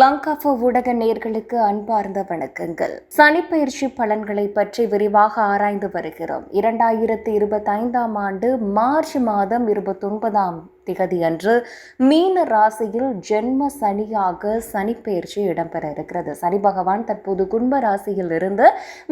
லங்காஃபோ ஊடக நேர்களுக்கு அன்பார்ந்த வணக்கங்கள். சனிப்பயிற்சி பலன்களை பற்றி விரிவாக ஆராய்ந்து வருகிறோம். இரண்டாயிரத்தி இருபத்தைந்தாம் ஆண்டு மார்ச் மாதம் இருபத்தொன்பதாம் திகதி அன்று மீன ராசியில் ஜென்ம சனியாக சனிப்பெயர்ச்சி இடம்பெற இருக்கிறது. சனி பகவான் தற்போது கும்ப ராசியில் இருந்து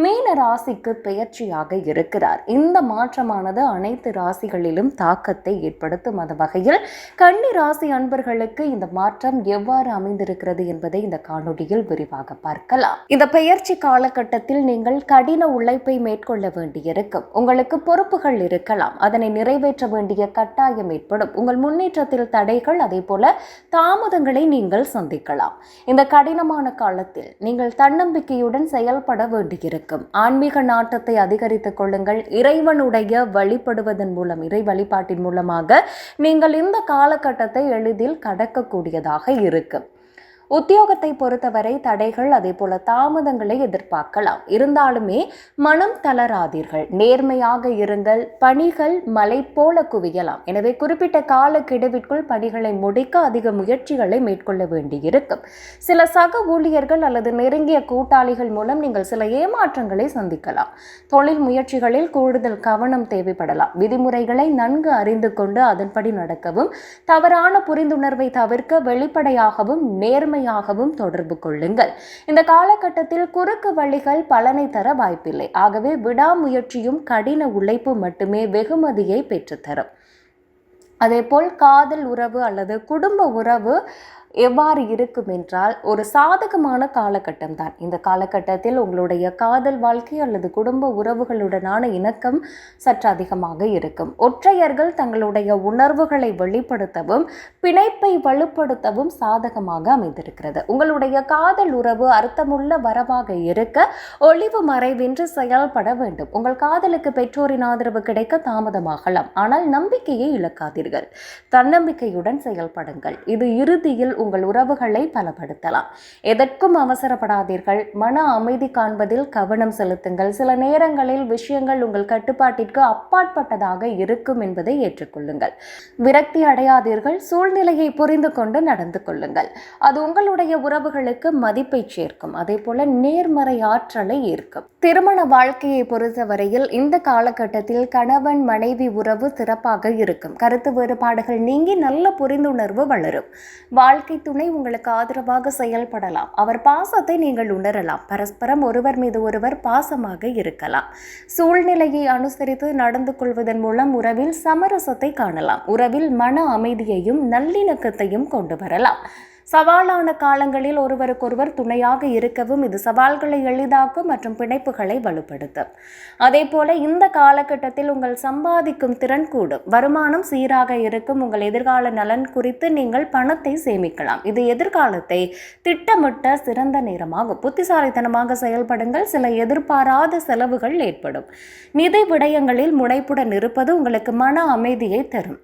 மீன ராசிக்கு பெயர்ச்சியாக இருக்கிறார். இந்த மாற்றமானது அனைத்து ராசிகளிலும் தாக்கத்தை ஏற்படுத்தும். அந்த வகையில் கன்னி ராசி அன்பர்களுக்கு இந்த மாற்றம் எவ்வாறு அமைந்திருக்கிறது என்பதை இந்த காணொலியில் விரிவாக பார்க்கலாம். இந்த பெயர்ச்சி காலகட்டத்தில் நீங்கள் கடின உழைப்பை மேற்கொள்ள வேண்டியிருக்கும். உங்களுக்கு பொறுப்புகள் இருக்கலாம். அதனை நிறைவேற்ற வேண்டிய கட்டாயம் ஏற்படும். உங்கள் முன்னேற்றத்தில் தடைகள் அதே போல தாமதங்களை நீங்கள் சந்திக்கலாம். இந்த கடினமான காலத்தில் நீங்கள் தன்னம்பிக்கையுடன் செயல்பட வேண்டியிருக்கும். ஆன்மீக நாட்டத்தை அதிகரித்துக் கொள்ளுங்கள். இறைவனுடைய வழிபடுவதன் மூலம் இறை வழிபாட்டின் மூலமாக நீங்கள் இந்த காலகட்டத்தை எளிதில் கடக்கக்கூடியதாக இருக்கும். உத்தியோகத்தை பொறுத்தவரை தடைகள் அதே போல தாமதங்களை எதிர்பார்க்கலாம். இருந்தாலுமே மனம் தளராதீர்கள். நேர்மையாக இருங்கள். பணிகள் மலை போல குவியலாம். எனவே குறிப்பிட்ட காலக்கெடுவிற்குள் பணிகளை முடிக்க அதிக முயற்சிகளை மேற்கொள்ள வேண்டியிருக்கும். சில சக ஊழியர்கள் அல்லது நெருங்கிய கூட்டாளிகள் மூலம் நீங்கள் சில ஏமாற்றங்களை சந்திக்கலாம். தொழில் முயற்சிகளில் கூடுதல் கவனம் தேவைப்படலாம். விதிமுறைகளை நன்கு அறிந்து கொண்டு அதன்படி நடக்கவும் தவறான புரிந்துணர்வை தவிர்க்க வெளிப்படையாகவும் நேர்மை நேர்மையாகவும் தொடர்பு கொள்ளுங்கள். இந்த காலகட்டத்தில் குறுக்கு வழிகள் பலனை தர வாய்ப்பில்லை. ஆகவே விடாமுயற்சியும் கடின உழைப்பு மட்டுமே வெகுமதியை பெற்றுத்தரும். அதேபோல் காதல் உறவு அல்லது குடும்ப உறவு எவ்வாறு இருக்கும் என்றால் ஒரு சாதகமான காலகட்டம் தான் இந்த காலகட்டத்தில் உங்களுடைய காதல் வாழ்க்கை அல்லது குடும்ப உறவுகளுடனான இணக்கம் சற்று அதிகமாக இருக்கும். ஒற்றையர்கள் தங்களுடைய உணர்வுகளை வெளிப்படுத்தவும் பிணைப்பை வலுப்படுத்தவும் சாதகமாக அமைந்திருக்கிறது. உங்களுடைய காதல் உறவு அர்த்தமுள்ள வரவாக இருக்க ஒளிவு மறைவின்றி செயல்பட வேண்டும். உங்கள் காதலுக்கு பெற்றோரின் ஆதரவு கிடைக்க தாமதமாகலாம். ஆனால் நம்பிக்கையை இழக்காதீர்கள். தன்னம்பிக்கையுடன் செயல்படுங்கள். இது இறுதியில் உங்கள் உறவுகளை பலப்படுத்தலாம். எதற்கும் அவசரப்படாதீர்கள். மன அமைதி காண்பதில் கவனம் செலுத்துங்கள். சில நேரங்களில் விஷயங்கள் உங்கள் கட்டுப்பாட்டிற்கு அப்பாற்பட்டதாக இருக்கும் என்பதை ஏற்றுக்கொள்ளுங்கள். விரக்தி அடையாதீர்கள். சூழ்நிலையை புரிந்து கொண்டு நடந்து கொள்ளுங்கள். அது உங்களுடைய உறவுகளுக்கு மதிப்பை சேர்க்கும். அதே போல நேர்மறை ஆற்றலை ஈர்க்கும். திருமண வாழ்க்கையை பொறுத்தவரையில் இந்த காலகட்டத்தில் கணவன் மனைவி உறவு சிறப்பாக இருக்கும். கருத்து வேறுபாடுகள் நீங்கி நல்ல புரிந்துணர்வு வளரும். வாழ்க்கை துணை உங்களுக்கு ஆதரவாக செயல்படலாம். அவர் பாசத்தை நீங்கள் உணரலாம். பரஸ்பரம் ஒருவர் மீது ஒருவர் பாசமாக இருக்கலாம். சூழ்நிலையை அனுசரித்து நடந்து கொள்வதன் மூலம் உறவில் சமரசத்தை காணலாம். உறவில் மன அமைதியையும் நல்லிணக்கத்தையும் கொண்டு வரலாம். சவாலான காலங்களில் ஒருவருக்கொருவர் துணையாக இருக்கவும் இது சவால்களை எளிதாக்கும் மற்றும் பிணைப்புகளை வலுப்படுத்தும். அதே போல இந்த காலகட்டத்தில் உங்கள் சம்பாதிக்கும் திறன் கூடும். வருமானம் சீராக இருக்கும். உங்கள் எதிர்கால நலன் குறித்து நீங்கள் பணத்தை சேமிக்கலாம். இது எதிர்காலத்தை திட்டமிட்ட சிறந்த நேரமாகும். புத்திசாலித்தனமாக செயல்படுங்கள். சில எதிர்பாராத செலவுகள் ஏற்படும். நிதி விடயங்களில் முனைப்புடன் இருப்பது உங்களுக்கு மன அமைதியை தரும்.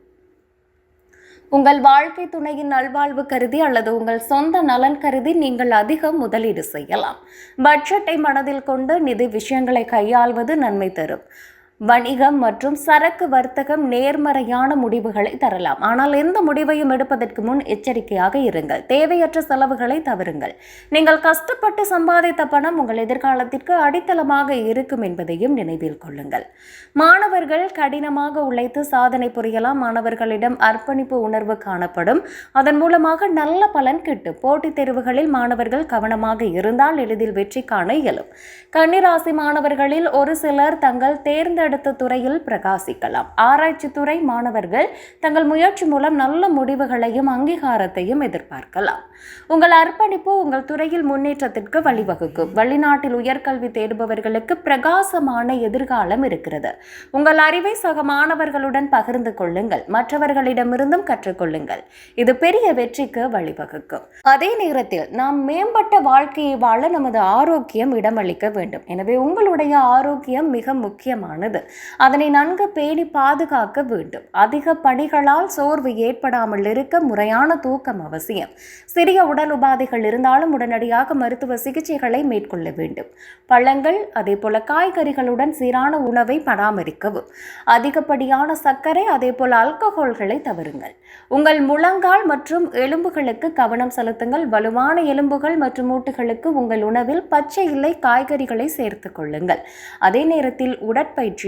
உங்கள் வாழ்க்கை துணையின் நல்வாழ்வு கருதி அல்லது உங்கள் சொந்த நலன் கருதி நீங்கள் அதிகம் முதலீடு செய்யலாம். பட்ஜெட்டை மனதில் கொண்டு நிதி விஷயங்களை கையாள்வது நன்மை தரும். வணிகம் மற்றும் சரக்கு வர்த்தகம் நேர்மறையான முடிவுகளை தரலாம். ஆனால் எந்த முடிவையும் எடுப்பதற்கு முன் எச்சரிக்கையாக இருங்கள். தேவையற்ற செலவுகளை தவிருங்கள் நீங்கள் கஷ்டப்பட்டு சம்பாதித்த பணம் உங்கள் எதிர்காலத்திற்கு அடித்தளமாக இருக்கும் என்பதையும் நினைவில் கொள்ளுங்கள். மாணவர்கள் கடினமாக உழைத்து சாதனை புரியலாம். மாணவர்களிடம் அர்ப்பணிப்பு உணர்வு காணப்படும். அதன் மூலமாக நல்ல பலன் கிட்டும். போட்டித் தேர்வுகளில் மாணவர்கள் கவனமாக இருந்தால் எளிதில் வெற்றி காண இயலும். கன்னிராசி மாணவர்களில் ஒரு சிலர் தங்கள் தேர்ந்த அடுத்த துறையில் பிரகாசிக்கலாம். ஆராய்ச்சி துறை மாணவர்கள் தங்கள் முயற்சி மூலம் நல்ல முடிவுகளையும் அங்கீகாரத்தையும் எதிர்பார்க்கலாம். உங்கள் அர்ப்பணிப்பு உங்கள் துறையில் முன்னேற்றத்திற்கு வழிவகுக்கும். வெளிநாட்டில் உயர்கல்வி தேடுபவர்களுக்கு பிரகாசமான எதிர்காலம் இருக்கிறது. உங்கள் அறிவை சக மாணவர்களுடன் பகிர்ந்து கொள்ளுங்கள். மற்றவர்களிடமிருந்தும் கற்றுக்கொள்ளுங்கள். இது பெரிய வெற்றிக்கு வழிவகுக்கும். அதே நேரத்தில் நாம் மேம்பட்ட வாழ்க்கையை வாழ நமது ஆரோக்கியம் இடமளிக்க வேண்டும். எனவே உங்களுடைய ஆரோக்கியம் மிக முக்கியமானது. இருக்கிறது அதனை நன்கு பேணி பாதுகாக்க வேண்டும். அதிக பணிகளால் சோர்வு ஏற்படாமல் இருக்க முறையான தூக்கம் அவசியம். சிறிய உடல் உபாதைகள் இருந்தாலும் உடனடியாக மருத்துவ சிகிச்சைகளை மேற்கொள்ள வேண்டும். பழங்கள் அதே போல காய்கறிகளுடன் சீரான உணவை பராமரிக்கவும். அதிகப்படியான சர்க்கரை அதே போல அல்கஹோல்களை தவறுங்கள் உங்கள் முழங்கால் மற்றும் எலும்புகளுக்கு கவனம் செலுத்துங்கள். வலுவான எலும்புகள் மற்றும் மூட்டுகளுக்கு உங்கள் உணவில் பச்சை இலை காய்கறிகளை சேர்த்துக் கொள்ளுங்கள். அதே நேரத்தில் உடற்பயிற்சி